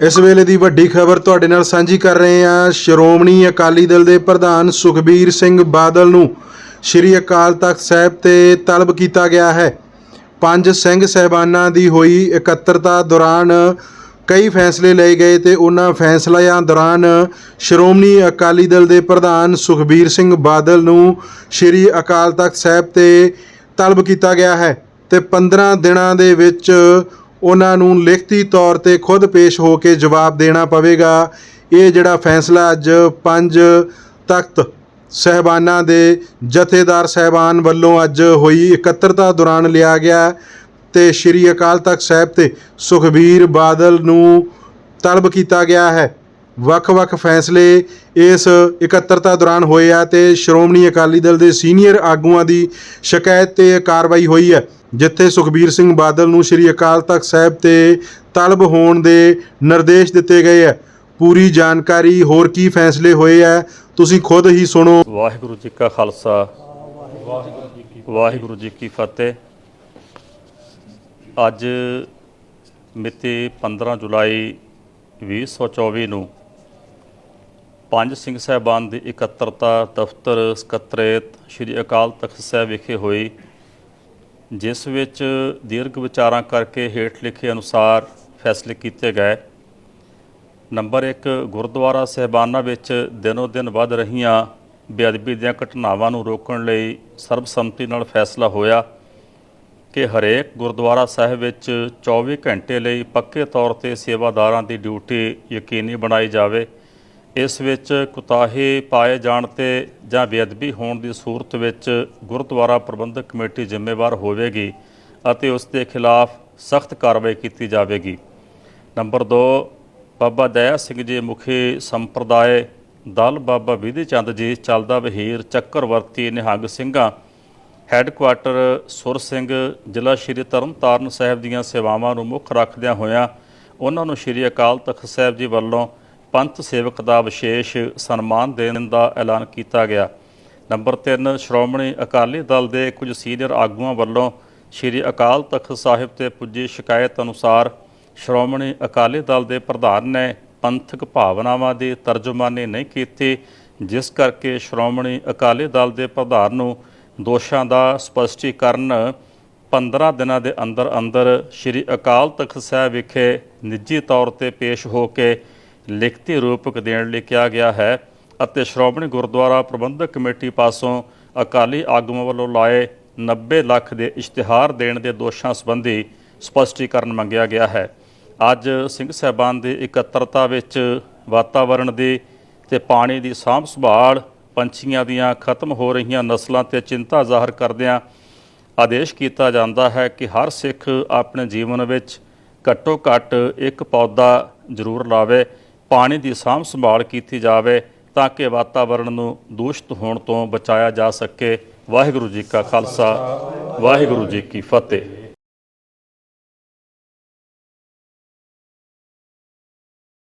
ਇਸ ਵੇਲੇ ਦੀ ਵੱਡੀ ਖਬਰ ਤੁਹਾਡੇ ਨਾਲ ਸਾਂਝੀ ਕਰ ਰਹੇ ਹਾਂ ਸ਼੍ਰੋਮਣੀ ਅਕਾਲੀ ਦਲ ਦੇ ਪ੍ਰਧਾਨ ਸੁਖਬੀਰ ਸਿੰਘ ਬਾਦਲ ਨੂੰ ਸ੍ਰੀ ਅਕਾਲ ਤਖਤ ਸਾਹਿਬ ਤੇ ਤਲਬ ਕੀਤਾ ਗਿਆ ਹੈ। ਪੰਜ ਸਿੰਘ ਸਹਿਬਾਨਾਂ ਦੀ ਹੋਈ ਇਕੱਤਰਤਾ ਦੌਰਾਨ ਕਈ ਫੈਸਲੇ ਲਏ ਗਏ ਤੇ ਉਹਨਾਂ ਫੈਸਲਿਆਂ ਦੌਰਾਨ ਸ਼੍ਰੋਮਣੀ ਅਕਾਲੀ ਦਲ ਦੇ ਪ੍ਰਧਾਨ ਸੁਖਬੀਰ ਸਿੰਘ ਬਾਦਲ ਨੂੰ ਸ੍ਰੀ ਅਕਾਲ ਤਖਤ ਸਾਹਿਬ ਤੇ ਤਲਬ ਕੀਤਾ ਗਿਆ ਹੈ ਤੇ 15 ਦਿਨਾਂ ਦੇ ਵਿੱਚ ਉਹਨਾਂ ਨੂੰ ਲਿਖਤੀ ਤੌਰ ਤੇ ਖੁਦ ਪੇਸ਼ ਹੋ ਕੇ ਜਵਾਬ ਦੇਣਾ ਪਵੇਗਾ। ਇਹ ਜਿਹੜਾ ਫੈਸਲਾ ਅੱਜ ਪੰਜ ਤਖਤ ਸਹਿਬਾਨਾਂ ਦੇ ਜਥੇਦਾਰ ਸਹਿਬਾਨ ਵੱਲੋਂ ਅੱਜ ਹੋਈ ਇਕੱਤਰਤਾ ਦੌਰਾਨ ਲਿਆ ਗਿਆ ਤੇ ਸ੍ਰੀ ਅਕਾਲ ਤਖਤ ਸਾਹਿਬ ਤੇ ਸੁਖਬੀਰ ਬਾਦਲ ਨੂੰ ਤਲਬ ਕੀਤਾ ਗਿਆ ਹੈ। ਵੱਖ-ਵੱਖ ਫੈਸਲੇ ਇਸ ਇਕੱਤਰਤਾ ਦੌਰਾਨ ਹੋਏ ਆ ਤੇ ਸ਼੍ਰੋਮਣੀ ਅਕਾਲੀ ਦਲ ਦੇ ਸੀਨੀਅਰ ਆਗੂਆਂ ਦੀ ਸ਼ਿਕਾਇਤ ਤੇ ਕਾਰਵਾਈ ਹੋਈ ਹੈ, ਜਿੱਥੇ ਸੁਖਬੀਰ ਸਿੰਘ ਬਾਦਲ ਨੂੰ ਸ੍ਰੀ ਅਕਾਲ ਤਖਤ ਸਾਹਿਬ ਤੇ ਤਲਬ ਹੋਣ ਦੇ ਨਿਰਦੇਸ਼ ਦਿੱਤੇ ਗਏ ਹੈ। ਪੂਰੀ ਜਾਣਕਾਰੀ, ਹੋਰ ਕੀ ਫੈਸਲੇ ਹੋਏ ਆ, ਤੁਸੀਂ ਖੁਦ ਹੀ ਸੁਣੋ। ਵਾਹਿਗੁਰੂ ਜੀ ਕਾ ਖਾਲਸਾ। ਵਾਹਿਗੁਰੂ ਜੀ ਕੀ ਫਤਿਹ। ਅੱਜ ਮਿਤੀ 15 ਜੁਲਾਈ 2024 ਨੂੰ ਪੰਜ ਸਿੰਘ ਸਾਹਿਬਾਨ ਦੀ ਇਕੱਤਰਤਾ ਦਫ਼ਤਰ ਸਕੱਤਰੇਤ ਸ੍ਰੀ ਅਕਾਲ ਤਖਤ ਸਾਹਿਬ ਵਿਖੇ ਹੋਈ, ਜਿਸ ਵਿੱਚ ਦੀਰਘ ਵਿਚਾਰਾਂ ਕਰਕੇ ਹੇਠ ਲਿਖੇ ਅਨੁਸਾਰ ਫੈਸਲੇ ਕੀਤੇ ਗਏ। ਨੰਬਰ 1 ਗੁਰਦੁਆਰਾ ਸਹਿਬਾਨਾਂ ਵਿੱਚ ਦਿਨੋ ਦਿਨ ਵੱਧ ਰਹੀਆਂ ਬੇਅਦਬੀ ਦੀਆਂ ਘਟਨਾਵਾਂ ਨੂੰ ਰੋਕਣ ਲਈ ਸਰਬਸੰਮਤੀ ਨਾਲ ਫੈਸਲਾ ਹੋਇਆ ਕਿ ਹਰੇਕ ਗੁਰਦੁਆਰਾ ਸਾਹਿਬ ਵਿੱਚ 24 ਘੰਟੇ ਲਈ ਪੱਕੇ ਤੌਰ ਤੇ ਸੇਵਾਦਾਰਾਂ ਦੀ ਡਿਊਟੀ ਯਕੀਨੀ ਬਣਾਈ ਜਾਵੇ। ਇਸ ਵਿੱਚ ਕੁਤਾਹੀ ਪਾਏ ਜਾਣ ਤੇ ਜਾਂ ਬੇਅਦਬੀ ਹੋਣ ਦੀ ਸੂਰਤ ਵਿੱਚ ਗੁਰਦੁਆਰਾ ਪ੍ਰਬੰਧਕ ਕਮੇਟੀ ਜ਼ਿੰਮੇਵਾਰ ਹੋਵੇਗੀ ਅਤੇ ਉਸ ਦੇ ਖਿਲਾਫ ਸਖਤ ਕਾਰਵਾਈ ਕੀਤੀ ਜਾਵੇਗੀ। ਨੰਬਰ 2 ਬਾਬਾ ਦਇਆ ਸਿੰਘ ਜੀ ਮੁਖੀ ਸੰਪਰਦਾਇ ਦਲ ਬਾਬਾ ਵਿਧੀ ਚੰਦ ਜੀ ਚੱਲਦਾ ਵਹੀਰ ਚੱਕਰਵਰਤੀ ਨਿਹੰਗ ਸਿੰਘਾਂ, ਹੈੱਡਕੁਆਟਰ ਸੁਰ ਸਿੰਘ, ਜ਼ਿਲ੍ਹਾ ਸ਼੍ਰੀ ਤਰਨਤਾਰਨ ਸਾਹਿਬ ਦੀਆਂ ਸੇਵਾਵਾਂ ਨੂੰ ਮੁੱਖ ਰੱਖਦਿਆਂ ਹੋਇਆਂ ਉਹਨਾਂ ਨੂੰ ਸ਼੍ਰੀ ਅਕਾਲ ਤਖਤ ਸਾਹਿਬ ਜੀ ਵੱਲੋਂ ਪੰਥ ਸੇਵਕ ਦਾ ਵਿਸ਼ੇਸ਼ ਸਨਮਾਨ ਦੇਣ ਦਾ ਐਲਾਨ ਕੀਤਾ ਗਿਆ। ਨੰਬਰ 3 ਸ਼੍ਰੋਮਣੀ ਅਕਾਲੀ ਦਲ ਦੇ ਕੁਝ ਸੀਨੀਅਰ ਆਗੂਆਂ ਵੱਲੋਂ ਸ਼੍ਰੀ ਅਕਾਲ ਤਖਤ ਸਾਹਿਬ ਤੇ ਪੁੱਜੀ ਸ਼ਿਕਾਇਤ ਅਨੁਸਾਰ ਸ਼੍ਰੋਮਣੀ ਅਕਾਲੀ ਦਲ ਦੇ ਪ੍ਰਧਾਨ ਨੇ ਪੰਥਕ ਭਾਵਨਾਵਾਂ ਦੀ ਤਰਜਮਾਨੀ ਨਹੀਂ ਕੀਤੀ, ਜਿਸ ਕਰਕੇ ਸ਼੍ਰੋਮਣੀ ਅਕਾਲੀ ਦਲ ਦੇ ਪ੍ਰਧਾਨ ਨੂੰ ਦੋਸ਼ਾਂ ਦਾ ਸਪਸ਼ਟੀਕਰਨ 15 ਦਿਨਾਂ ਦੇ ਅੰਦਰ ਅੰਦਰ ਸ਼੍ਰੀ ਅਕਾਲ ਤਖਤ ਸਾਹਿਬ ਵਿਖੇ ਨਿੱਜੀ ਤੌਰ ਤੇ ਪੇਸ਼ ਹੋ ਕੇ ਲਿਖਤੀ ਰੂਪਕ ਦੇਣ ਲਈ ਕਿਹਾ ਗਿਆ ਹੈ ਅਤੇ ਸ਼੍ਰੋਮਣੀ ਗੁਰਦੁਆਰਾ ਪ੍ਰਬੰਧਕ ਕਮੇਟੀ ਪਾਸੋਂ ਅਕਾਲੀ ਆਗੂਆਂ ਵੱਲੋਂ ਲਾਏ 90 ਲੱਖ ਦੇ ਇਸ਼ਤਿਹਾਰ ਦੇਣ ਦੇ ਦੋਸ਼ਾਂ ਸੰਬੰਧੀ ਸਪਸ਼ਟੀਕਰਨ ਮੰਗਿਆ ਗਿਆ ਹੈ। ਅੱਜ ਸਿੰਘ ਸਾਹਿਬਾਨ ਦੀ ਇਕੱਤਰਤਾ ਵਿੱਚ ਵਾਤਾਵਰਣ ਦੀ ਤੇ ਪਾਣੀ ਦੀ ਸਾਂਭ ਸੰਭਾਲ, ਪੰਛੀਆਂ ਦੀਆਂ ਖਤਮ ਹੋ ਰਹੀਆਂ ਨਸਲਾਂ ਤੇ ਚਿੰਤਾ ਜ਼ਾਹਰ ਕਰਦਿਆਂ ਆਦੇਸ਼ ਕੀਤਾ ਜਾਂਦਾ ਹੈ ਕਿ ਹਰ ਸਿੱਖ ਆਪਣੇ ਜੀਵਨ ਵਿੱਚ ਘੱਟੋ ਘੱਟ ਇੱਕ ਪੌਦਾ ਜ਼ਰੂਰ ਲਾਵੇ। ਪਾਣੀ ਦੀ ਸਾਂਭ ਸੰਭਾਲ ਕੀਤੀ ਜਾਵੇ ਤਾਂ ਕਿ ਵਾਤਾਵਰਣ ਨੂੰ ਦੂਸ਼ਿਤ ਹੋਣ ਤੋਂ ਬਚਾਇਆ ਜਾ ਸਕੇ। ਵਾਹਿਗੁਰੂ ਜੀ ਕਾ ਖਾਲਸਾ, ਵਾਹਿਗੁਰੂ ਜੀ ਕੀ ਫਤਿਹ।